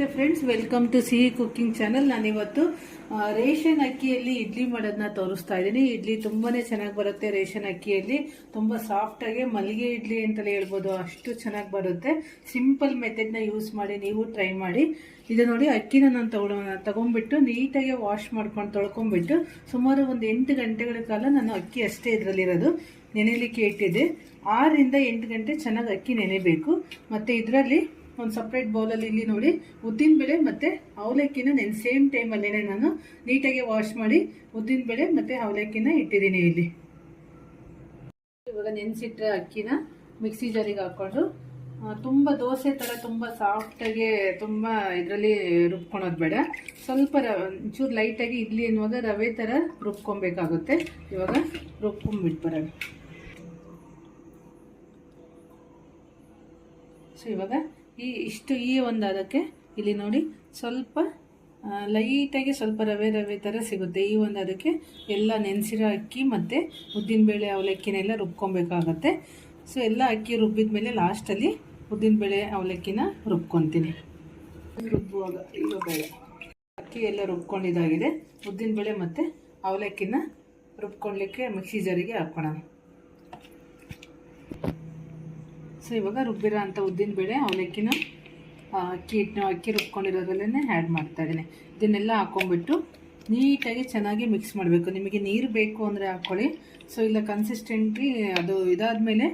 ನಮಸ್ತೆ friends welcome to Sihi cooking channel ನಾನಿವತ್ತು ration ಅಕ್ಕಿಯಲ್ಲಿ ಇಡ್ಲಿ ಮಾಡೋದನ್ನ ತೋರಿಸ್ತಾ ಇದ್ದೀನಿ. ಇಡ್ಲಿ ತುಂಬಾನೇ ಚೆನ್ನಾಗಿ ಬರುತ್ತೆ ರೇಷನ್ ಅಕ್ಕಿಯಲ್ಲಿ. ತುಂಬ ಸಾಫ್ಟಾಗಿ ಮಲ್ಲಿಗೆ ಇಡ್ಲಿ ಅಂತಲೇ ಹೇಳ್ಬೋದು. ಅಷ್ಟು ಚೆನ್ನಾಗಿ ಬರುತ್ತೆ. ಸಿಂಪಲ್ ಮೆಥಡ್ನ ಯೂಸ್ ಮಾಡಿ, ನೀವು ಟ್ರೈ ಮಾಡಿ. ಇದು ನೋಡಿ, ಅಕ್ಕಿನ ನಾನು ತಗೊಳ್ಳೋ ತಗೊಂಡ್ಬಿಟ್ಟು ನೀಟಾಗಿ ವಾಶ್ ಮಾಡ್ಕೊಂಡು ತೊಳ್ಕೊಂಡ್ಬಿಟ್ಟು ಸುಮಾರು ಒಂದು ಎಂಟು ಗಂಟೆಗಳ ಕಾಲ ನಾನು ಅಕ್ಕಿ ಅಷ್ಟೇ ಇದರಲ್ಲಿರೋದು. ನೆನೆಲಿಕ್ಕೆ ಇಟ್ಟಿದ್ದೆ. ಆರರಿಂದ ಎಂಟು ಗಂಟೆ ಚೆನ್ನಾಗಿ ಅಕ್ಕಿ ನೆನೆಬೇಕು. ಮತ್ತು ಇದರಲ್ಲಿ ಒಂದು ಸಪ್ರೇಟ್ ಬೌಲಲ್ಲಿ ಇಲ್ಲಿ ನೋಡಿ ಉದ್ದಿನಬೇಳೆ ಮತ್ತು ಅವಲಕ್ಕಿನ ನೆನ್ ಸೇಮ್ ಟೈಮಲ್ಲೇ ನಾನು ನೀಟಾಗಿ ವಾಶ್ ಮಾಡಿ ಉದ್ದಿನಬೇಳೆ ಮತ್ತು ಅವಲಕ್ಕಿನ ಇಟ್ಟಿದ್ದೀನಿ ಇಲ್ಲಿ. ಇವಾಗ ನೆನೆಸಿಟ್ಟ ಅಕ್ಕಿನ ಮಿಕ್ಸಿ ಜಾರಿಗೆ ಹಾಕ್ಕೊಂಡು ತುಂಬ ದೋಸೆ ಥರ ತುಂಬ ಸಾಫ್ಟಾಗಿ ತುಂಬ ಇದರಲ್ಲಿ ರುಬ್ಕೊಳೋದು ಬೇಡ ಸ್ವಲ್ಪ ರ ಒಂಚೂರು ಲೈಟಾಗಿ ಇಡ್ಲಿ ಅನ್ನುವಾಗ ರವೆ ಥರ ರುಬ್ಕೊಬೇಕಾಗುತ್ತೆ. ಇವಾಗ ರುಬ್ಕೊಂಬಿಟ್ಟು ಬರೋಣ. ಸೊ ಇವಾಗ ಈ ಇಷ್ಟು ಈ ಒಂದು ಅದಕ್ಕೆ ಇಲ್ಲಿ ನೋಡಿ ಸ್ವಲ್ಪ ಲೈಟಾಗಿ ಸ್ವಲ್ಪ ರವೆ ರವೆ ಥರ ಸಿಗುತ್ತೆ. ಈ ಒಂದು ಅದಕ್ಕೆ ಎಲ್ಲ ನೆನೆಸಿರೋ ಅಕ್ಕಿ ಮತ್ತು ಉದ್ದಿನಬೇಳೆ ಅವಲಕ್ಕಿನೆಲ್ಲ ರುಬ್ಕೊಬೇಕಾಗತ್ತೆ. ಸೊ ಎಲ್ಲ ಅಕ್ಕಿ ರುಬ್ಬಿದ ಮೇಲೆ ಲಾಸ್ಟಲ್ಲಿ ಉದ್ದಿನಬೇಳೆ ಅವಲಕ್ಕಿನ ರುಬ್ಕೊತೀನಿ. ರುಬ್ಬುವಾಗ ಬೇಳೆ ಅಕ್ಕಿ ಎಲ್ಲ ರುಬ್ಕೊಂಡಿದ್ದಾಗಿದೆ. ಉದ್ದಿನಬೇಳೆ ಮತ್ತು ಅವಲಕ್ಕಿನ ರುಬ್ಕೊಳ್ಲಿಕ್ಕೆ ಮಿಕ್ಸಿ ಜರಿಗೆ ಹಾಕೋಣ. ಸೊ ಇವಾಗ ರುಬ್ಬಿರೋ ಅಂಥ ಉದ್ದಿನಬೇಳೆ ಅವಲಕ್ಕಿನ ಆ, ಅಕ್ಕಿ ಹಿಟ್ಟು ಅಕ್ಕಿ ರುಬ್ಕೊಂಡಿರೋದ್ರಲ್ಲೇ ಆ್ಯಡ್ ಮಾಡ್ತಾ ಇದ್ದೀನಿ. ಇದನ್ನೆಲ್ಲ ಹಾಕೊಂಡ್ಬಿಟ್ಟು ನೀಟಾಗಿ ಚೆನ್ನಾಗಿ ಮಿಕ್ಸ್ ಮಾಡಬೇಕು. ನಿಮಗೆ ನೀರು ಬೇಕು ಅಂದರೆ ಹಾಕ್ಕೊಳ್ಳಿ. ಸೊ ಇಲ್ಲ ಕನ್ಸಿಸ್ಟೆಂಟ್ಲಿ ಅದು ಇದಾದಮೇಲೆ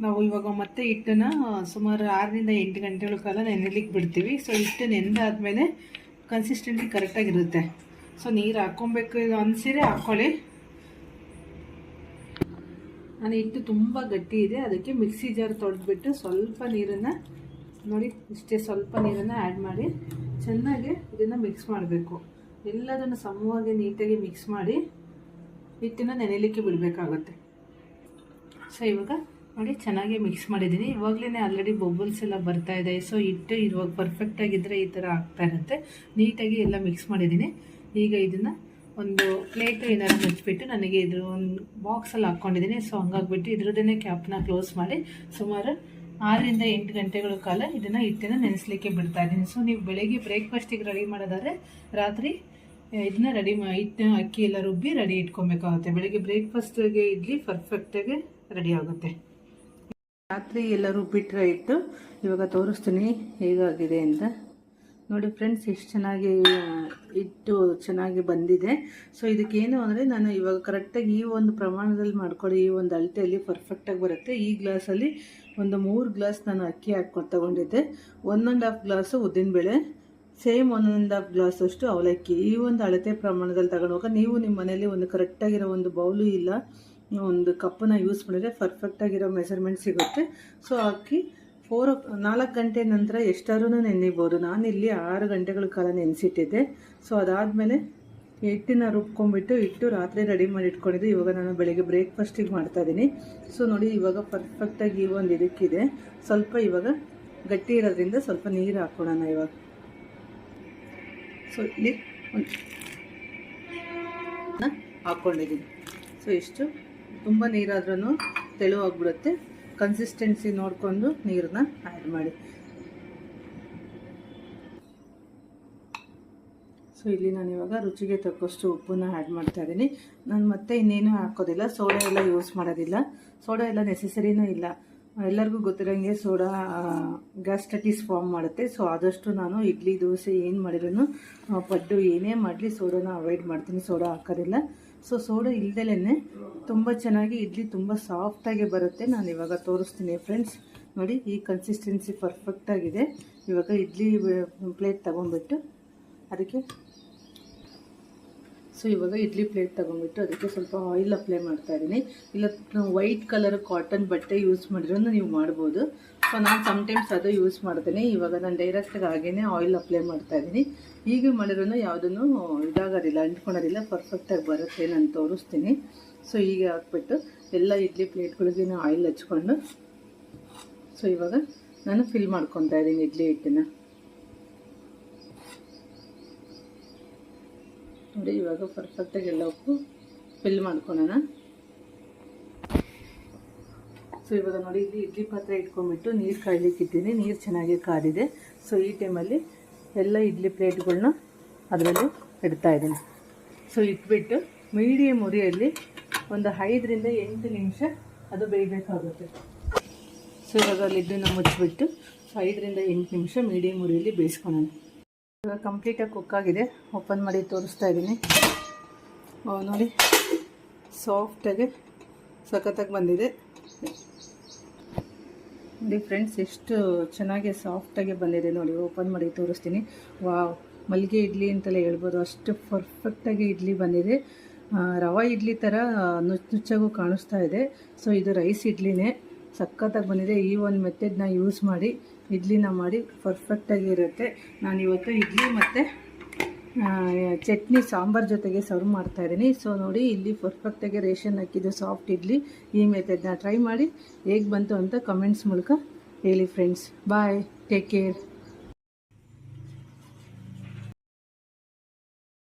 ನಾವು ಇವಾಗ ಮತ್ತೆ ಹಿಟ್ಟನ್ನು ಸುಮಾರು ಆರರಿಂದ ಎಂಟು ಗಂಟೆಗಳ ಕಾಲ ನೆನೆಲಿಕ್ಕೆ ಬಿಡ್ತೀವಿ. ಸೊ ಹಿಟ್ಟು ನೆನೆದಾದ್ಮೇಲೆ ಕನ್ಸಿಸ್ಟೆಂಟ್ಲಿ ಕರೆಕ್ಟಾಗಿರುತ್ತೆ ಸೊ ನೀರು ಹಾಕ್ಕೊಬೇಕು. ಅನಿಸಿದ್ರೆ ಹಾಕ್ಕೊಳ್ಳಿ. ನಾನು ಹಿಟ್ಟು ತುಂಬ ಗಟ್ಟಿ ಇದೆ. ಅದಕ್ಕೆ ಮಿಕ್ಸಿ ಜಾರ್ ತೊಳೆದ್ಬಿಟ್ಟು ಸ್ವಲ್ಪ ನೀರನ್ನು ನೋಡಿ, ಇಷ್ಟೇ ಸ್ವಲ್ಪ ನೀರನ್ನು ಆ್ಯಡ್ ಮಾಡಿ ಚೆನ್ನಾಗಿ ಇದನ್ನು ಮಿಕ್ಸ್ ಮಾಡಬೇಕು. ಎಲ್ಲದನ್ನು ಸಮವಾಗಿ ನೀಟಾಗಿ ಮಿಕ್ಸ್ ಮಾಡಿ ಹಿಟ್ಟನ್ನು ನೆನೆಯಲಿಕ್ಕೆ ಬಿಡಬೇಕಾಗುತ್ತೆ. ಸೊ ಇವಾಗ ನೋಡಿ, ಚೆನ್ನಾಗಿ ಮಿಕ್ಸ್ ಮಾಡಿದ್ದೀನಿ. ಇವಾಗಲೇ ಆಲ್ರೆಡಿ ಬೊಬ್ಬಲ್ಸ್ ಎಲ್ಲ ಬರ್ತಾ ಇದೆ. ಸೊ ಹಿಟ್ಟು ಇವಾಗ ಪರ್ಫೆಕ್ಟಾಗಿದ್ದರೆ ಈ ಥರ ಆಗ್ತಾ ಇರುತ್ತೆ. ನೀಟಾಗಿ ಎಲ್ಲ ಮಿಕ್ಸ್ ಮಾಡಿದ್ದೀನಿ. ಈಗ ಇದನ್ನು ಒಂದು ಪ್ಲೇಟ್ ಏನಾದ್ರು ಹಚ್ಚಿಬಿಟ್ಟು ನನಗೆ ಇದ್ರ ಒಂದು ಬಾಕ್ಸಲ್ಲಿ ಹಾಕ್ಕೊಂಡಿದ್ದೀನಿ. ಸೊ ಹಂಗಾಗ್ಬಿಟ್ಟು ಇದ್ರದ್ದೇ ಕ್ಯಾಪ್ನ ಕ್ಲೋಸ್ ಮಾಡಿ ಸುಮಾರು ಆರರಿಂದ ಎಂಟು ಗಂಟೆಗಳ ಕಾಲ ಇದನ್ನು ಹಿಟ್ಟನ್ನು ನೆನೆಸಲಿಕ್ಕೆ ಬಿಡ್ತಾ ಇದ್ದೀನಿ. ಸೊ ನೀವು ಬೆಳಗ್ಗೆ ಬ್ರೇಕ್ಫಾಸ್ಟಿಗೆ ರೆಡಿ ಮಾಡೋದಾದ್ರೆ ರಾತ್ರಿ ಇದನ್ನ ರೆಡಿ ಮಾ ಅಕ್ಕಿ ಎಲ್ಲ ರುಬ್ಬಿ ರೆಡಿ ಇಟ್ಕೊಬೇಕಾಗುತ್ತೆ. ಬೆಳಗ್ಗೆ ಬ್ರೇಕ್ಫಾಸ್ಟ್ಗೆ ಇಡ್ಲಿ ಪರ್ಫೆಕ್ಟಾಗಿ ರೆಡಿ ಆಗುತ್ತೆ. ರಾತ್ರಿ ಎಲ್ಲ ರುಬ್ಬಿಟ್ರೆ ಇಟ್ಟು ಇವಾಗ ತೋರಿಸ್ತೀನಿ ಹೇಗಾಗಿದೆ ಅಂತ. ನೋಡಿ ಫ್ರೆಂಡ್ಸ್, ಎಷ್ಟು ಚೆನ್ನಾಗಿ ಇಟ್ಟು ಚೆನ್ನಾಗಿ ಬಂದಿದೆ. ಸೊ ಇದಕ್ಕೇನು ಅಂದರೆ ನಾನು ಇವಾಗ ಕರೆಕ್ಟಾಗಿ ಈ ಒಂದು ಪ್ರಮಾಣದಲ್ಲಿ ಮಾಡ್ಕೊಳ್ಳಿ. ಈ ಒಂದು ಅಳತೆಯಲ್ಲಿ ಪರ್ಫೆಕ್ಟಾಗಿ ಬರುತ್ತೆ. ಈ ಗ್ಲಾಸಲ್ಲಿ ಒಂದು ಮೂರು ಗ್ಲಾಸ್ ನಾನು ಅಕ್ಕಿ ಹಾಕ್ಕೊಂಡು ತಗೊಂಡಿದ್ದೆ. ಒನ್ ಆ್ಯಂಡ್ ಹಾಫ್ ಗ್ಲಾಸು ಉದ್ದಿನಬೇಳೆ same one and half glass ಅಷ್ಟು ಅವಲಕ್ಕಿ. ಈ ಒಂದು ಅಳತೆ ಪ್ರಮಾಣದಲ್ಲಿ ತಗೊಂಡೋಗ ನೀವು ನಿಮ್ಮ ಮನೇಲಿ ಒಂದು ಕರೆಕ್ಟಾಗಿರೋ ಒಂದು ಬೌಲು ಇಲ್ಲ, ಒಂದು ಕಪ್ಪನ್ನ ಯೂಸ್ ಮಾಡಿದ್ರೆ ಪರ್ಫೆಕ್ಟಾಗಿರೋ ಮೆಸರ್ಮೆಂಟ್ ಸಿಗುತ್ತೆ. ಸೊ ಅಕ್ಕಿ ಫೋರ್ ನಾಲ್ಕು ಗಂಟೆ ನಂತರ ಎಷ್ಟಾದ್ರೂ ನಾನು ನಾನಿಲ್ಲಿ ಆರು ಗಂಟೆಗಳ ಕಾಲ ನೆನೆಸಿಟ್ಟಿದ್ದೆ. ಸೊ ಅದಾದಮೇಲೆ ಹಿಟ್ಟಿನ ರುಬ್ಕೊಂಡ್ಬಿಟ್ಟು ಇಟ್ಟು ರಾತ್ರಿ ರೆಡಿ ಮಾಡಿ ಇಟ್ಕೊಂಡಿದ್ದೆ ಇವಾಗ ನಾನು ಬೆಳಗ್ಗೆ ಬ್ರೇಕ್ಫಾಸ್ಟಿಗೆ ಮಾಡ್ತಾಯಿದ್ದೀನಿ ಸೊ ನೋಡಿ ಇವಾಗ ಪರ್ಫೆಕ್ಟಾಗಿ ಈ ಒಂದು ಇದಕ್ಕಿದೆ. ಸ್ವಲ್ಪ ಇವಾಗ ಗಟ್ಟಿ ಇರೋದ್ರಿಂದ ಸ್ವಲ್ಪ ನೀರು ಹಾಕೋಣ ಇವಾಗ. ಸೊ ಇಲ್ಲಿ ಹಾಕ್ಕೊಂಡಿದ್ದೀನಿ ಸೊ ಇಷ್ಟು. ತುಂಬ ನೀರಾದ್ರೂ ತೆಳುವಾಗ್ಬಿಡುತ್ತೆ. ಕನ್ಸಿಸ್ಟೆನ್ಸಿ ನೋಡಿಕೊಂಡು ನೀರನ್ನ ಆ್ಯಡ್ ಮಾಡಿ. ಸೊ ಇಲ್ಲಿ ನಾನು ಇವಾಗ ರುಚಿಗೆ ತಕ್ಕಷ್ಟು ಉಪ್ಪನ್ನ ಆ್ಯಡ್ ಮಾಡ್ತಾ ಇದ್ದೀನಿ. ನಾನು ಮತ್ತೆ ಇನ್ನೇನು ಹಾಕೋದಿಲ್ಲ. ಸೋಡಾ ಎಲ್ಲ ಯೂಸ್ ಮಾಡೋದಿಲ್ಲ. ಸೋಡಾ ಎಲ್ಲ ನೆಸೆಸರಿನೂ ಇಲ್ಲ. ಎಲ್ಲರಿಗೂ ಗೊತ್ತಿರೋಂಗೆ ಸೋಡಾ ಗ್ಯಾಸ್ಟ್ರಟಿಸ್ ಫಾರ್ಮ್ ಮಾಡುತ್ತೆ. ಸೊ ಆದಷ್ಟು ನಾನು ಇಡ್ಲಿ, ದೋಸೆ ಏನು ಮಾಡಿದ್ರು ಪಡ್ಡು ಏನೇ ಮಾಡಲಿ ಸೋಡಾನ ಅವಾಯ್ಡ್ ಮಾಡ್ತೀನಿ. ಸೋಡಾ ಹಾಕೋದಿಲ್ಲ. ಸೊ ಸೋಡಾ ಇಲ್ದಲೇ ತುಂಬ ಚೆನ್ನಾಗಿ ಇಡ್ಲಿ ತುಂಬ ಸಾಫ್ಟಾಗಿ ಬರುತ್ತೆ. ನಾನು ಇವಾಗ ತೋರಿಸ್ತೀನಿ ಫ್ರೆಂಡ್ಸ್ ನೋಡಿ, ಈ ಕನ್ಸಿಸ್ಟೆನ್ಸಿ ಪರ್ಫೆಕ್ಟಾಗಿದೆ ಇವಾಗ ಇಡ್ಲಿ ಪ್ಲೇಟ್ ತಗೊಂಡ್ಬಿಟ್ಟು ಅದಕ್ಕೆ ಸೊ ಇವಾಗ ಇಡ್ಲಿ ಪ್ಲೇಟ್ ತೊಗೊಂಡ್ಬಿಟ್ಟು ಅದಕ್ಕೆ ಸ್ವಲ್ಪ ಆಯಿಲ್ ಅಪ್ಲೈ ಮಾಡ್ತಾ ಇದ್ದೀನಿ. ಇಲ್ಲ ವೈಟ್ ಕಲರ್ ಕಾಟನ್ ಬಟ್ಟೆ ಯೂಸ್ ಮಾಡಿದ್ರೂ ನೀವು ಮಾಡ್ಬೋದು. ಸೊ ನಾನು ಸಮ್ಟೈಮ್ಸ್ ಅದು ಯೂಸ್ ಮಾಡ್ತೀನಿ. ಇವಾಗ ನಾನು ಡೈರೆಕ್ಟಾಗಿ ಹಾಗೇ ಆಯಿಲ್ ಅಪ್ಲೈ ಮಾಡ್ತಾ ಇದ್ದೀನಿ. ಹೀಗೆ ಮಾಡಿರೋನು ಯಾವುದನ್ನು ಇದಾಗೋದಿಲ್ಲ ಅಂಟ್ಕೊಳೋದಿಲ್ಲ ಪರ್ಫೆಕ್ಟಾಗಿ ಬರುತ್ತೆ ನಾನು ತೋರಿಸ್ತೀನಿ. ಸೊ ಹೀಗೆ ಹಾಕ್ಬಿಟ್ಟು ಎಲ್ಲ ಇಡ್ಲಿ ಪ್ಲೇಟ್ಗಳಿಗೆ ಆಯಿಲ್ ಹಚ್ಕೊಂಡು ಸೊ ಇವಾಗ ನಾನು ಫಿಲ್ ಮಾಡ್ಕೊತಾ ಇದ್ದೀನಿ ಇಡ್ಲಿ ಹಿಟ್ಟನ್ನ ನೋಡಿ ಇವಾಗ ಪರ್ಫೆಕ್ಟಾಗಿ ಎಲ್ಲವಕ್ಕೂ ಫಿಲ್ ಮಾಡ್ಕೊಳೋಣ. ಸೊ ಇವಾಗ ನೋಡಿ ಇಲ್ಲಿ ಇಡ್ಲಿ ಪಾತ್ರೆ ಇಟ್ಕೊಂಡ್ಬಿಟ್ಟು ನೀರು ಕಾಯ್ಲಿಕ್ಕೆ ನೀರು ಚೆನ್ನಾಗಿ ಕಾದಿದೆ. ಸೊ ಈ ಟೈಮಲ್ಲಿ ಎಲ್ಲ ಇಡ್ಲಿ ಪ್ಲೇಟ್ಗಳನ್ನ ಅದರಲ್ಲಿ ಇಡ್ತಾ ಇದ್ದೀನಿ. ಸೊ ಇಟ್ಬಿಟ್ಟು ಮೀಡಿಯಮ್ ಉರಿಯಲ್ಲಿ ಒಂದು ಐದರಿಂದ ಎಂಟು ನಿಮಿಷ ಅದು ಬೇಯಬೇಕಾಗುತ್ತೆ. ಸೊ ಇವಾಗ ಅಲ್ಲಿ ಇದನ್ನು ಮುಚ್ಚಿಬಿಟ್ಟು ಐದರಿಂದ ಎಂಟು ನಿಮಿಷ ಮೀಡಿಯಮ್ ಉರಿಯಲ್ಲಿ ಬೇಯಿಸ್ಕೊಳ್ಳೋಣ ಇವಾಗ ಕಂಪ್ಲೀಟಾಗಿ ಆಗಿದೆ. ಓಪನ್ ಮಾಡಿ ತೋರಿಸ್ತಾ ಇದ್ದೀನಿ. ನೋಡಿ. ಸಾಫ್ಟಾಗಿ ಸಖತ್ತಾಗಿ ಬಂದಿದೆ. ನೋಡಿ ಫ್ರೆಂಡ್ಸ್ ಎಷ್ಟು ಚೆನ್ನಾಗಿ ಸಾಫ್ಟಾಗಿ ಬಂದಿದೆ ನೋಡಿ. ಓಪನ್ ಮಾಡಿ ತೋರಿಸ್ತೀನಿ. ವಾ ಮಲ್ಲಿಗೆ ಇಡ್ಲಿ ಅಂತಲೇ ಹೇಳ್ಬೋದು. ಅಷ್ಟು ಪರ್ಫೆಕ್ಟಾಗಿ ಇಡ್ಲಿ ಬಂದಿದೆ. ರವೆ ಇಡ್ಲಿ ಥರ ನುಚ್ಚು ನುಚ್ಚಾಗೂ ಕಾಣಿಸ್ತಾ ಇದೆ. ಸೊ ಇದು ರೈಸ್ ಇಡ್ಲಿನೇ. ಸಖತ್ತಾಗಿ ಬಂದಿದೆ. ಈ ಒಂದು ಮೆಥಡ್ನ ಯೂಸ್ ಮಾಡಿ, ಇಡ್ಲಿನ ಮಾಡಿ ಪರ್ಫೆಕ್ಟಾಗಿ ಇರುತ್ತೆ. ನಾನು ಇವತ್ತು ಇಡ್ಲಿ ಮತ್ತು ಚಟ್ನಿ ಸಾಂಬಾರ್ ಜೊತೆಗೆ ಸರ್ವ್ ಮಾಡ್ತಾ ಇದ್ದೀನಿ. ಸೊ ನೋಡಿ, ಇಲ್ಲಿ ಪರ್ಫೆಕ್ಟಾಗಿ ರೇಷನ್ ಹಾಕಿದ್ದು ಸಾಫ್ಟ್ ಇಡ್ಲಿ. ಈ ಮೆಥಡ್ನ ಟ್ರೈ ಮಾಡಿ ಹೇಗೆ ಬಂತು ಅಂತ ಕಮೆಂಟ್ಸ್ ಮೂಲಕ ಹೇಳಿ ಫ್ರೆಂಡ್ಸ್ ಬಾಯ್ ಟೇಕ್ ಕೇರ್